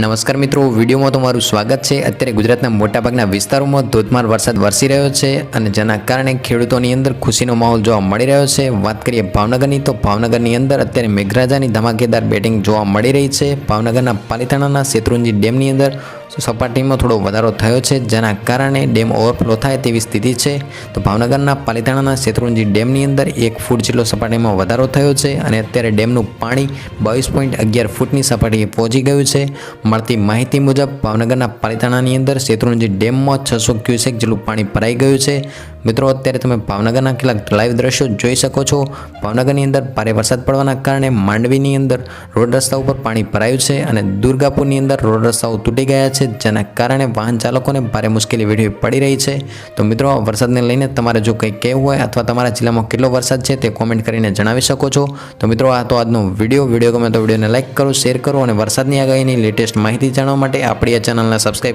નમસ્કાર મિત્રો, વિડીયોમાં તમારું સ્વાગત છે. અત્યારે ગુજરાતના મોટાભાગના વિસ્તારોમાં ધોધમાર વરસાદ વરસી રહ્યો છે અને જેના કારણે ખેડૂતોની અંદર ખુશીનો માહોલ જોવા મળી રહ્યો છે. વાત કરીએ ભાવનગરની, તો ભાવનગરની અંદર અત્યારે મેઘરાજાની ધમાકેદાર બેટિંગ જોવા મળી રહી છે. ભાવનગરના પાલીતાણાના શેત્રુંજી ડેમની અંદર સપાટીમાં થોડો વધારો થયો છે, જેના કારણે ડેમ ઓવરફ્લો થાય તેવી સ્થિતિ છે. તો ભાવનગરના પાલિતાણાના શેત્રુંજી ડેમની અંદર એક ફૂટ જેટલો સપાટીમાં વધારો થયો છે અને અત્યારે ડેમનું પાણી બાવીસ પોઈન્ટ અગિયાર ફૂટની સપાટીએ પહોંચી ગયું છે. મળતી માહિતી મુજબ, ભાવનગરના પાલિતાણાની અંદર શેત્રુંજી ડેમમાં છસો ક્યુસેક જેટલું પાણી ભરાઈ ગયું છે. મિત્રો, અત્યારે તમે ભાવનગરના કેટલાક લાઈવ દ્રશ્યો જોઈ શકો છો. ભાવનગરની અંદર ભારે વરસાદ પડવાના કારણે માંડવીની અંદર રોડ રસ્તા ઉપર પાણી ભરાયું છે અને દુર્ગાપુરની અંદર રોડ રસ્તાઓ તૂટી ગયા છે, જેના કારણે વાહન ચાલકોને ભારે મુશ્કેલી વેઠવી પડી રહી છે. તો મિત્રો વરસાદને લઈને તમારે જો કંઈ કહેવું હોય અથવા તમારા જિલ્લામાં કેટલો વરસાદ છે તે કોમેન્ટ કરીને જણાવી શકો છો. તો મિત્રો, આ તો આજનો વીડિયો. વીડિયો ગમે તો વિડીયોને લાઇક કરો, શેર કરો અને વરસાદની આગાહીની લેટેસ્ટ માહિતી જાણવા માટે આપણી આ ચેનલને સબસ્ક્રાઈબ